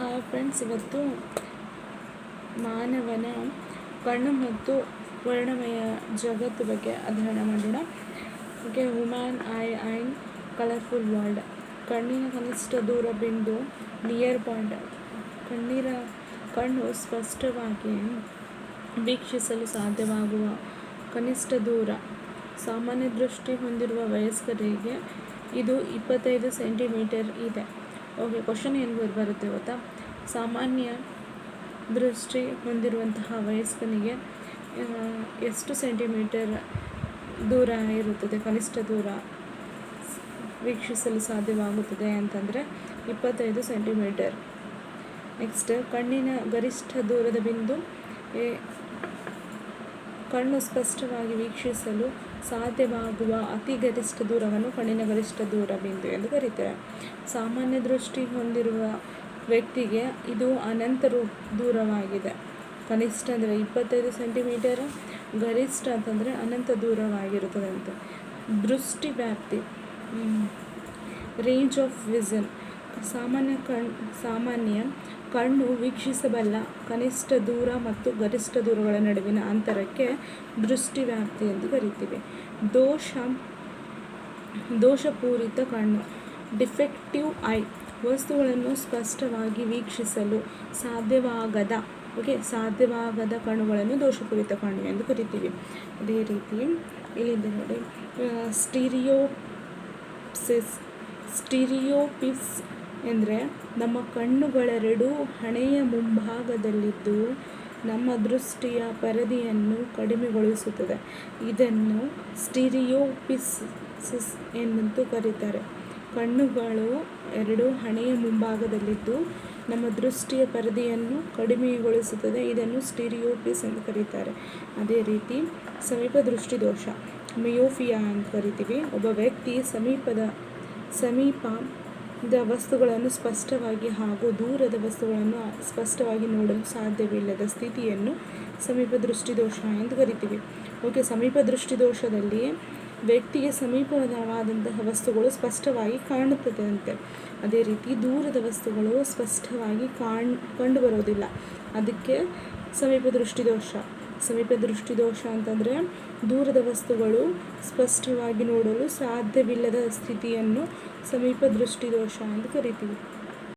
Hi friends, ಇವತ್ತು ಮಾನವನ ಕಣ್ಣು ಮತ್ತು ವರ್ಣಮಯ ಜಗತ್ತು ಬಗ್ಗೆ ಅಧ್ಯಯನ ಮಾಡೋಣ. Okay human eye and colourful world ಕಣ್ಣಿನ ಕನಿಷ್ಠ ದೂರ ಬಿಂದು ನಿಯರ್ ಬಾಂಡ್ ಕಣ್ಣೀರ ಕಣ್ಣು ಸ್ಪಷ್ಟವಾಗಿ ವೀಕ್ಷಿಸಲು ಸಾಧ್ಯವಾಗುವ ಕನಿಷ್ಠ ದೂರ. ಸಾಮಾನ್ಯ ದೃಷ್ಟಿ ಹೊಂದಿರುವ ವಯಸ್ಕರಿಗೆ ಇದು ಇಪ್ಪತ್ತೈದು ಸೆಂಟಿಮೀಟರ್ ಇದೆ. ಓಕೆ ಕ್ವಶನ್ ಏನು ಬರುತ್ತೆ ಗೊತ್ತಾ? ಸಾಮಾನ್ಯ ದೃಷ್ಟಿ ಹೊಂದಿರುವಂತಹ ವಯಸ್ಕನಿಗೆ ಎಷ್ಟು ಸೆಂಟಿಮೀಟರ್ ದೂರ ಇರುತ್ತದೆ, ಕನಿಷ್ಠ ದೂರ ವೀಕ್ಷಿಸಲು ಸಾಧ್ಯವಾಗುತ್ತದೆ ಅಂತಂದರೆ ಇಪ್ಪತ್ತೈದು ಸೆಂಟಿಮೀಟರ್ ನೆಕ್ಸ್ಟ್ ಕಣ್ಣಿನ ಗರಿಷ್ಠ ದೂರದ ಬಿಂದು ಕಣ್ಣು ಸ್ಪಷ್ಟವಾಗಿ ವೀಕ್ಷಿಸಲು ಸಾಧ್ಯವಾಗುವ ಅತಿ ಗರಿಷ್ಠ ದೂರವನ್ನು ಕಣ್ಣಿನ ಗರಿಷ್ಠ ದೂರ ಬಿಂದು ಎಂದು ಕರೀತಾರೆ. ಸಾಮಾನ್ಯ ದೃಷ್ಟಿ ಹೊಂದಿರುವ ವ್ಯಕ್ತಿಗೆ ಇದು ಅನಂತ ದೂರವಾಗಿದೆ. ಕನಿಷ್ಠ ಅಂದರೆ ಇಪ್ಪತ್ತೈದು ಸೆಂಟಿಮೀಟರ್, ಗರಿಷ್ಠ ಅಂತಂದರೆ ಅನಂತ ದೂರವಾಗಿರುತ್ತದೆ ಅಂತ ದೃಷ್ಟಿ ವ್ಯಾಪ್ತಿ ರೇಂಜ್ ಆಫ್ ವಿಷನ್ ಸಾಮಾನ್ಯ ಕಣ್, ಸಾಮಾನ್ಯ ಕಣ್ಣು ವೀಕ್ಷಿಸಬಲ್ಲ ಕನಿಷ್ಠ ದೂರ ಮತ್ತು ಗರಿಷ್ಠ ದೂರಗಳ ನಡುವಿನ ಅಂತರಕ್ಕೆ ದೃಷ್ಟಿ ವ್ಯಾಪ್ತಿ ಎಂದು ಕರಿತೀವಿ. ದೋಷ, ದೋಷಪೂರಿತ ಕಣ್ಣು, ಡಿಫೆಕ್ಟಿವ್ ಐ, ವಸ್ತುಗಳನ್ನು ಸ್ಪಷ್ಟವಾಗಿ ವೀಕ್ಷಿಸಲು ಸಾಧ್ಯವಾಗದ, ಓಕೆ, ಸಾಧ್ಯವಾಗದ ಕಣ್ಣುಗಳನ್ನು ದೋಷಪೂರಿತ ಕಣ್ಣು ಎಂದು ಕರಿತೀವಿ. ಅದೇ ರೀತಿ, ಇಲ್ಲಿಂದ ನೋಡಿ ಸ್ಟೀರಿಯೋಪ್ಸಿಸ್ ಸ್ಟಿರಿಯೋಪಿಸ್ ಎಂದರೆ ನಮ್ಮ ಕಣ್ಣುಗಳೆರಡೂ ಹಣೆಯ ಮುಂಭಾಗದಲ್ಲಿದ್ದು ನಮ್ಮ ದೃಷ್ಟಿಯ ಪರಿಧಿಯನ್ನು ಕಡಿಮೆಗೊಳಿಸುತ್ತದೆ. ಇದನ್ನು ಸ್ಟಿರಿಯೋಪಿಸಿಸ್ ಎಂದಂತೂ ಕರೀತಾರೆ. ಕಣ್ಣುಗಳು ಎರಡು ಹಣೆಯ ಮುಂಭಾಗದಲ್ಲಿದ್ದು ನಮ್ಮ ದೃಷ್ಟಿಯ ಪರಿಧಿಯನ್ನು ಕಡಿಮೆಗೊಳಿಸುತ್ತದೆ. ಇದನ್ನು ಸ್ಟಿರಿಯೋಪಿಸ್ ಎಂದು ಕರೀತಾರೆ. ಅದೇ ರೀತಿ ಸಮೀಪ ದೃಷ್ಟಿ ದೋಷ ಮಿಯೋಫಿಯಾ ಅಂತ ಕರಿತೀವಿ. ಒಬ್ಬ ವ್ಯಕ್ತಿ ಸಮೀಪದ ಸಮೀಪದ ವಸ್ತುಗಳನ್ನು ಸ್ಪಷ್ಟವಾಗಿ ಹಾಗೂ ದೂರದ ವಸ್ತುಗಳನ್ನು ಸ್ಪಷ್ಟವಾಗಿ ನೋಡಲು ಸಾಧ್ಯವಿಲ್ಲದ ಸ್ಥಿತಿಯನ್ನು ಸಮೀಪ ದೃಷ್ಟಿ ದೋಷ ಎಂದು ಕರಿತೀವಿ. ಓಕೆ, ಸಮೀಪ ದೃಷ್ಟಿದೋಷದಲ್ಲಿ ವ್ಯಕ್ತಿಗೆ ಸಮೀಪವಾದಂತಹ ವಸ್ತುಗಳು ಸ್ಪಷ್ಟವಾಗಿ ಕಾಣುತ್ತದೆ ಅಂತೆ ಅದೇ ರೀತಿ ದೂರದ ವಸ್ತುಗಳು ಸ್ಪಷ್ಟವಾಗಿ ಕಾಣ್ ಕಂಡುಬರೋದಿಲ್ಲ ಅದಕ್ಕೆ ಸಮೀಪ ದೃಷ್ಟಿ ದೋಷ ಸಮೀಪ ದೃಷ್ಟಿ ದೋಷ ಅಂತಂದರೆ ದೂರದ ವಸ್ತುಗಳು ಸ್ಪಷ್ಟವಾಗಿ ನೋಡಲು ಸಾಧ್ಯವಿಲ್ಲದ ಸ್ಥಿತಿಯನ್ನು ಸಮೀಪ ದೃಷ್ಟಿ ದೋಷ ಎಂದು ಕರಿತೀವಿ.